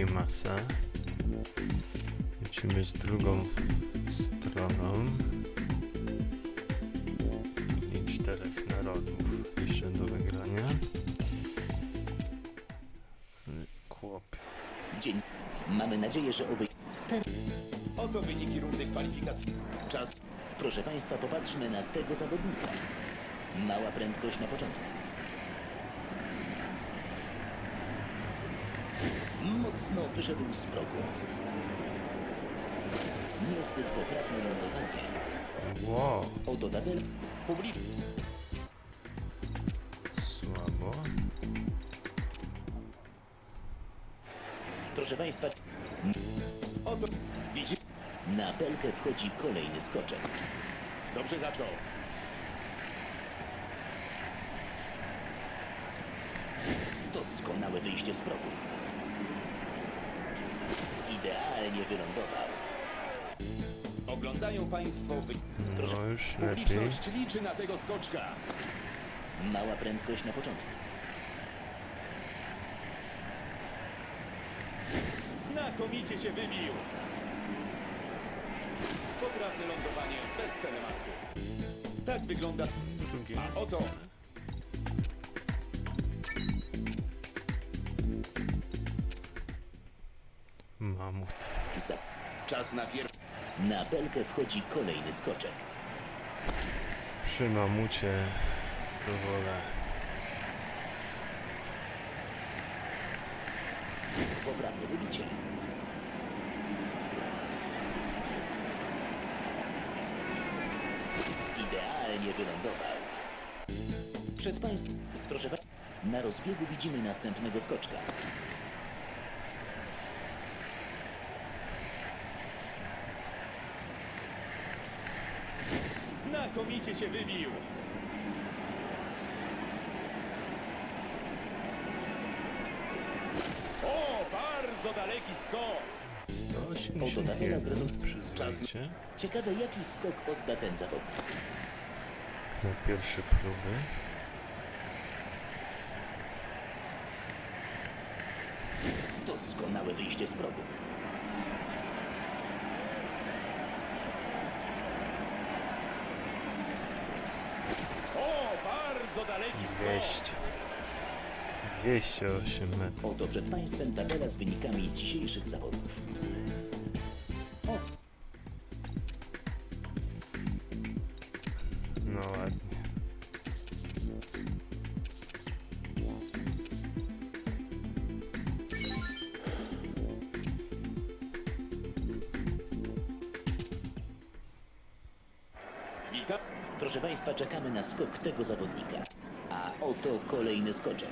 lepiej masę. Lecimy z drugą stroną. I czterech narodów jeszcze do wygrania. Kłop. Dzień. Mamy nadzieję, że oby... Ten... Oto wyniki rundy kwalifikacji. Czas. Proszę Państwa, popatrzmy na tego zawodnika. Mała prędkość na początku. Mocno wyszedł z progu. Niezbyt poprawne lądowanie. Wow, Oto tabel. Publicz. słabo. Proszę Państwa, Oto. Widzi. na belkę wchodzi kolejny skoczek. Dobrze zaczął. Doskonałe wyjście z progu. Idealnie wylądował. Oglądają Państwo wy... Proszę, No już lepiej. Publiczność liczy na tego skoczka. mała prędkość na początku. Znakomicie się wybił. Poprawne lądowanie bez telemarku. Tak wygląda. A oto czas na pier... Na belkę wchodzi kolejny skoczek. Przy mamucie to wolę. Poprawne wybicie. Idealnie wylądował. Przed Państwem, proszę Państwa, na rozbiegu widzimy następnego skoczka. Znakomicie się wybił. O, bardzo daleki skok. Oto tabela z rezultatów. Przyzwoicie. Ciekawe, jaki skok odda ten zawodnik. Na pierwsze próby. Doskonałe wyjście z progu. O, bardzo daleki skok. 200. 208 metrów. Oto przed Państwem tabela z wynikami dzisiejszych zawodów. O, No ładnie. Witam. Proszę Państwa, czekamy na skok tego zawodnika. A oto kolejny skoczek.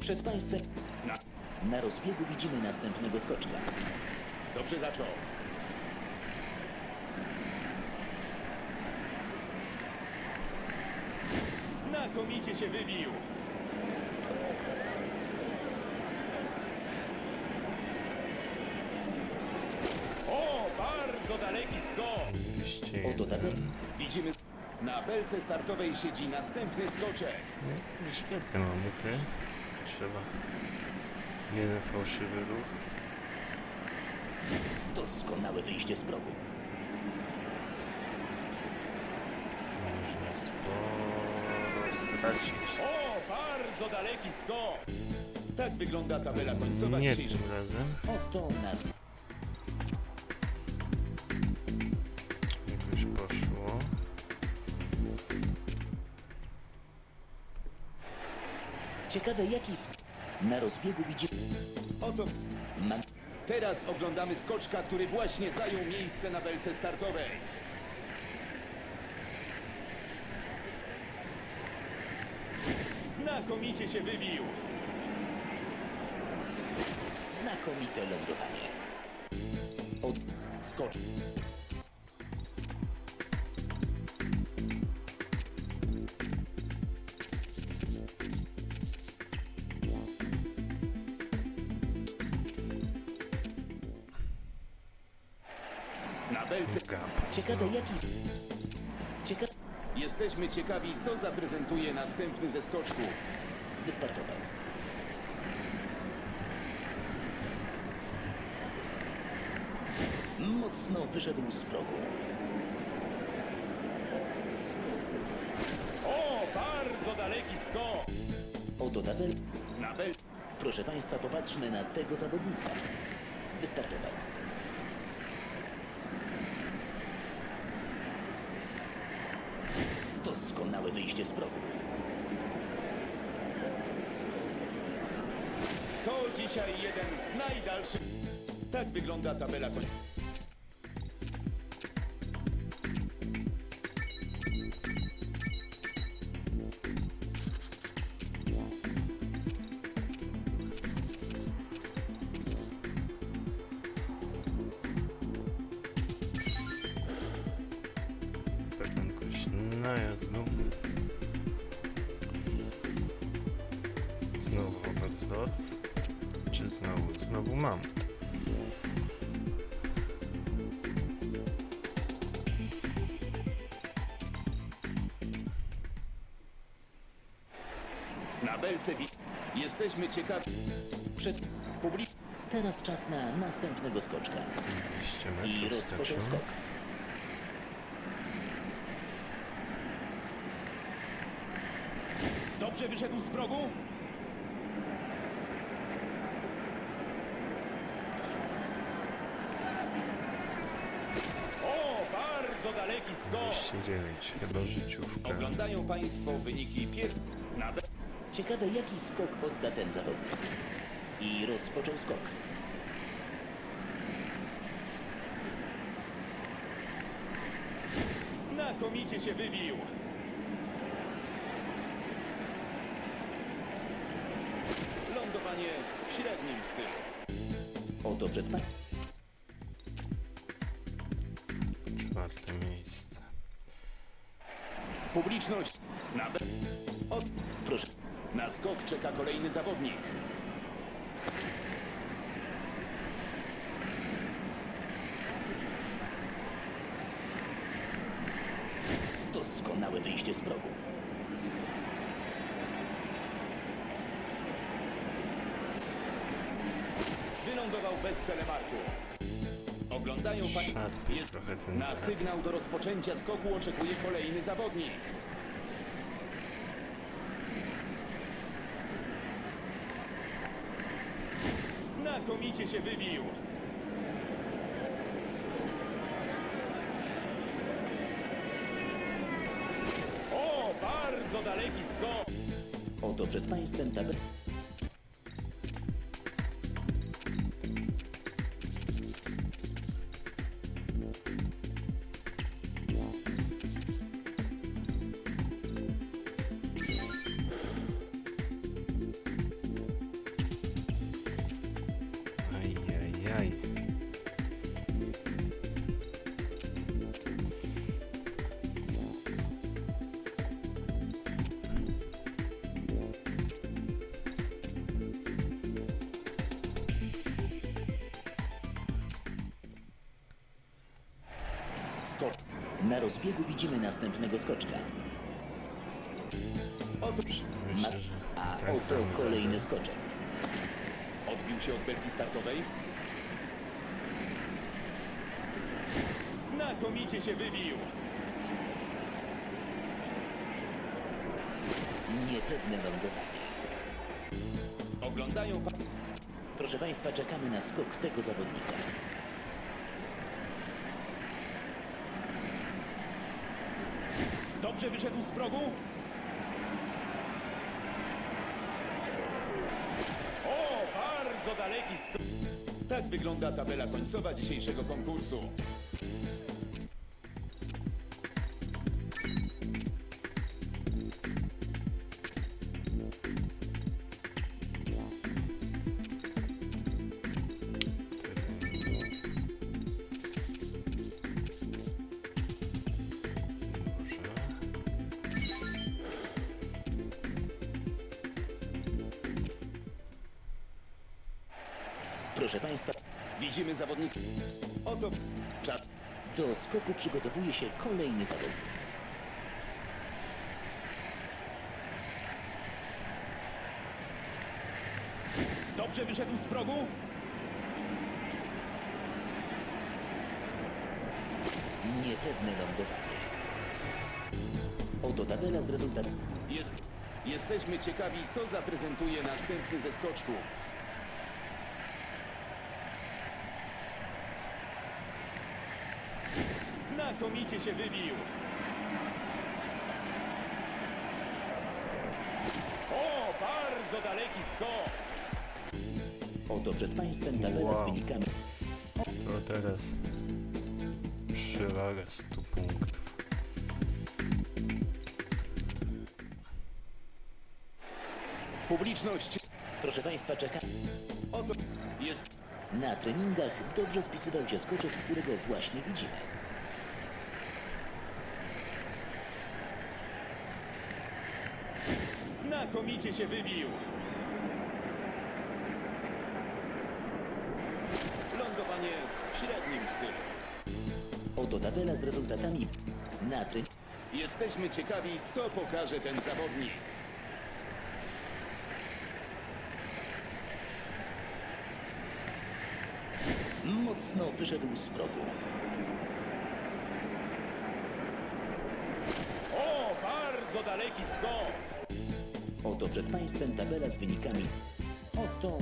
Przed Państwem Na. rozbiegu widzimy następnego skoczka. Dobrze zaczął. Znakomicie się wybił. O, bardzo daleki skok. 201. Oto tabela. Widzimy, na belce startowej siedzi następny skoczek. No, te mamuty. Trzeba. Jeden fałszywy ruch. Doskonałe wyjście z progu. Można sporo stracić. O, bardzo daleki skok. Tak wygląda tabela końcowa Nie dzisiejszej. tym razem. Oto nas. Ciekawe, jaki skok. Na rozbiegu widzimy. Oto. Teraz oglądamy skoczka, który właśnie zajął miejsce na belce startowej. Znakomicie się wybił. Znakomite lądowanie. Od... Skocz. Ciekawe jaki... Cieka... Jesteśmy ciekawi, co zaprezentuje następny ze skoczków. Wystartował. Mocno wyszedł z progu. O, bardzo daleki skok! Oto tabel. Na bel. Proszę Państwa, popatrzmy na tego zawodnika. Wystartował. Wyjście z progu. To dzisiaj jeden z najdalszych... Tak wygląda tabela koń... belce wi... Jesteśmy ciekawi... Przed publik. Teraz czas na następnego skoczka. 200 I rozpoczął skok. Dobrze wyszedł z progu? O, bardzo daleki skok! 209, chyba życiówka. Oglądają Państwo wyniki pier... Na. Ciekawe, jaki skok odda ten zawodnik. I rozpoczął skok. Znakomicie się wybił! Lądowanie w średnim stylu. Oto przed Czwarte miejsce. Publiczność na be... O, Proszę. Na skok czeka kolejny zawodnik. Doskonałe wyjście z progu. Wylądował bez telemarku. Oglądają. Szarpie Jest ten na sygnał do rozpoczęcia skoku oczekuje kolejny zawodnik. Znakomicie się wybił. O, bardzo daleki skok. Oto przed Państwem tabel. Skok. Na rozbiegu widzimy następnego skoczka. Otóż Ma... A tak oto kolejny skoczek. odbił się od belki startowej. Znakomicie się wybił. Niepewne lądowanie. Oglądają. Proszę Państwa, czekamy na skok tego zawodnika. Dobrze wyszedł z progu? O, bardzo daleki skok. Tak wygląda tabela końcowa dzisiejszego konkursu. Proszę Państwa, Widzimy zawodnik. Oto czas. do skoku przygotowuje się kolejny zawodnik. Dobrze wyszedł z progu? Niepewne lądowanie. Oto tabela z rezultatami. Jest... Jesteśmy ciekawi, co zaprezentuje następny ze skoczków. Znakomicie się wybił. O, bardzo daleki skok. Oto przed Państwem tabela z Wow. wynikami. To teraz przewaga 100 punktów. Publiczność. Proszę Państwa, czeka. Oto jest... Na treningach dobrze spisywał się skoczek, którego właśnie widzimy. Znakomicie się wybił. Lądowanie w średnim stylu. Oto tabela z rezultatami na tre... Jesteśmy ciekawi, co pokaże ten zawodnik. Mocno wyszedł z progu. O, bardzo daleki skok. Oto przed Państwem tabela z wynikami. Oto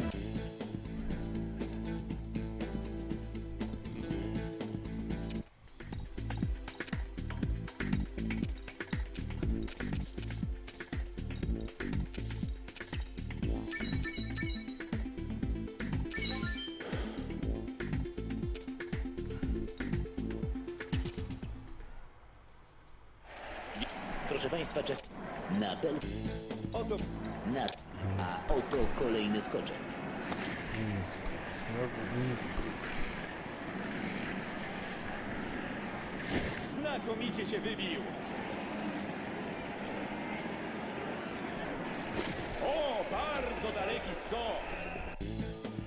Proszę Państwa, czek na bel... Na... A oto kolejny skoczek. Innsbruck, znowu Innsbruck. znakomicie się wybił. O, bardzo daleki skok.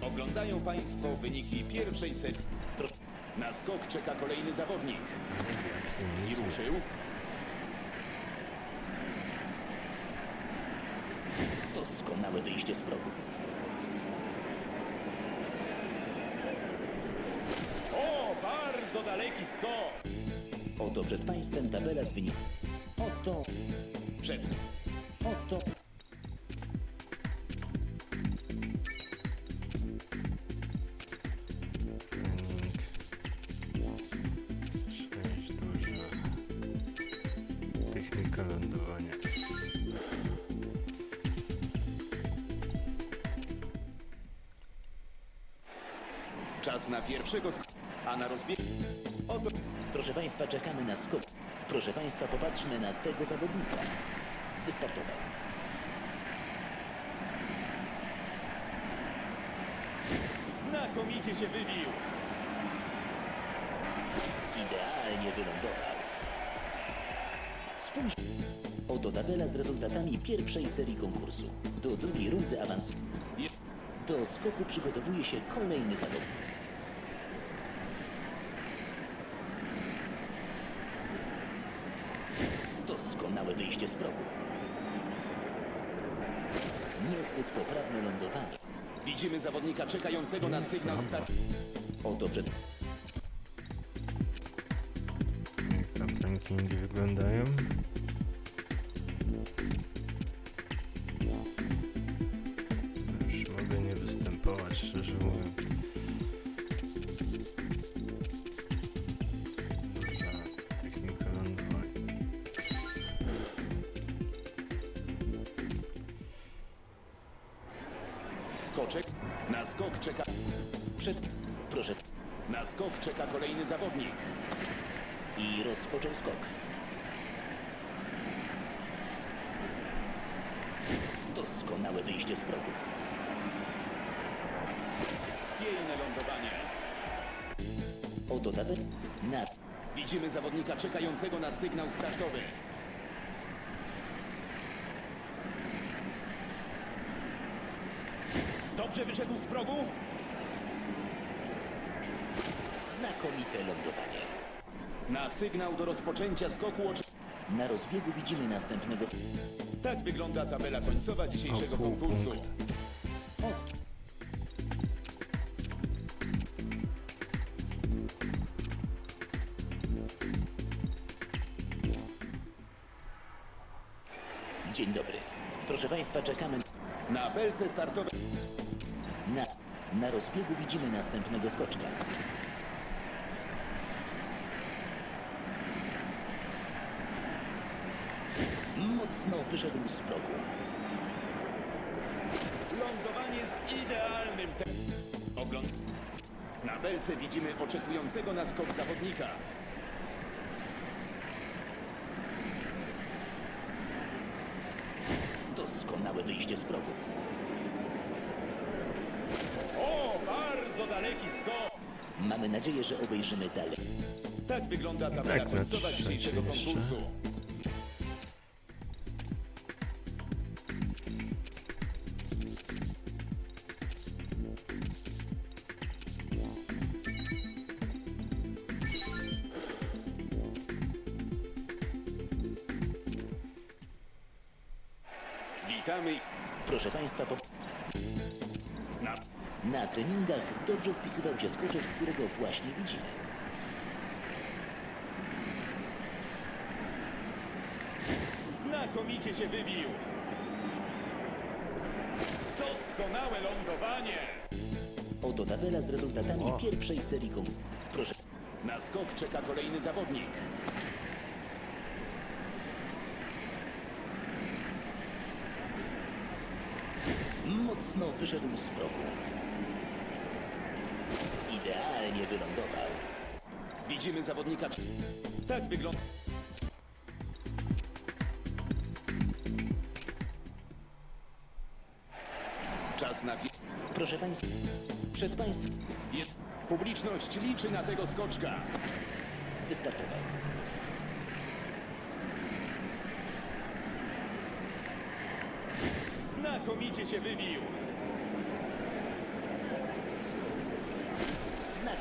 Oglądają Państwo wyniki pierwszej serii. Na skok czeka kolejny zawodnik. I ruszył. Doskonałe wyjście z progu. O, bardzo daleki skok. Oto przed Państwem tabela z wynikami. Oto, Przed. oto. Czas na pierwszego sk... A na rozbieg... Oto... Proszę Państwa, czekamy na skok. Proszę Państwa, popatrzmy na tego zawodnika. Wystartował. Znakomicie się wybił. Idealnie wylądował. Spójrz. Oto tabela z rezultatami pierwszej serii konkursu. Do drugiej rundy awansu. Do skoku przygotowuje się kolejny zawodnik. Doskonałe wyjście z progu. Niezbyt poprawne lądowanie. Widzimy zawodnika czekającego na sygnał start. Oto przed... Tam rankingi wyglądają? Na skok czeka... Przed... Proszę... Na skok czeka kolejny zawodnik. I rozpoczął skok. Doskonałe wyjście z progu. Chwiejne lądowanie. Oto tabel na... Widzimy zawodnika czekającego na sygnał startowy. Dobrze wyszedł z progu. Znakomite lądowanie. Na sygnał do rozpoczęcia skoku oczy... Na rozbiegu widzimy następnego... Tak wygląda tabela końcowa dzisiejszego konkursu. Dzień dobry. Proszę Państwa, czekamy na belce startowej na... Na rozbiegu widzimy następnego skoczka. Mocno wyszedł z progu. lądowanie z idealnym te... Ogląd... Na belce widzimy oczekującego na skok zawodnika. Doskonałe wyjście z progu. O, bardzo daleki skok! Mamy nadzieję, że obejrzymy dalej. Tak wygląda tabela Tak, na końcowa dzisiejszego konkursu. Treningach dobrze spisywał się skoczek, którego właśnie widzimy. Znakomicie się wybił. Doskonałe lądowanie. Oto tabela z rezultatami O. pierwszej serii konkursu. Proszę, Na skok czeka kolejny zawodnik. mocno wyszedł z progu. Idealnie wylądował. Widzimy zawodnika. Tak wygląda. Czas na Proszę Państwa, przed Państwem jest. Publiczność liczy na tego skoczka. wystartował. Znakomicie się wybił.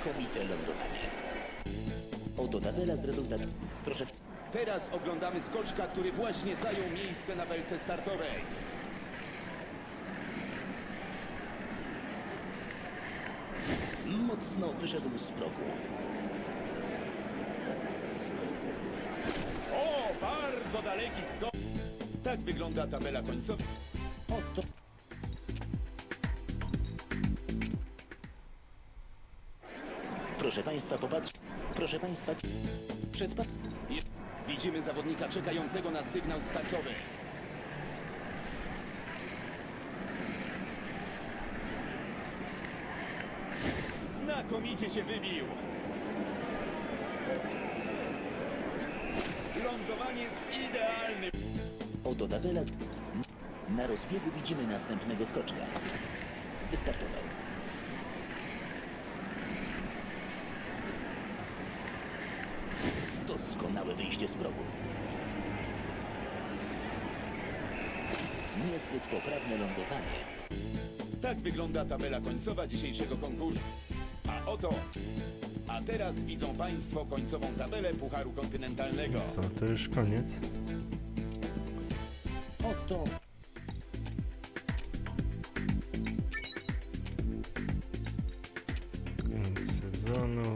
Znakomite lądowanie. Oto tabela z rezultatami. Proszę, Teraz oglądamy skoczka, który właśnie zajął miejsce na belce startowej. mocno wyszedł z progu. O, bardzo daleki skok. Tak wygląda tabela końcowa. Oto Proszę Państwa, popatrz. Proszę Państwa, przed. Widzimy zawodnika czekającego na sygnał startowy. Znakomicie się wybił. Lądowanie jest idealne. Oto tabela z... Na rozbiegu widzimy następnego skoczka. Wystartował. Wyjście z progu. Niezbyt poprawne lądowanie. Tak wygląda tabela końcowa dzisiejszego konkursu. A oto. A teraz widzą Państwo końcową tabelę Pucharu Kontynentalnego. Co, to już koniec? Oto Koniec sezonu.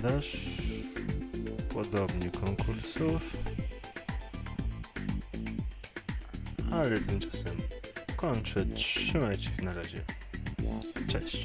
Kalendarz. Podobnie konkursów. Ale tymczasem kończę. Trzymajcie się na razie. Cześć.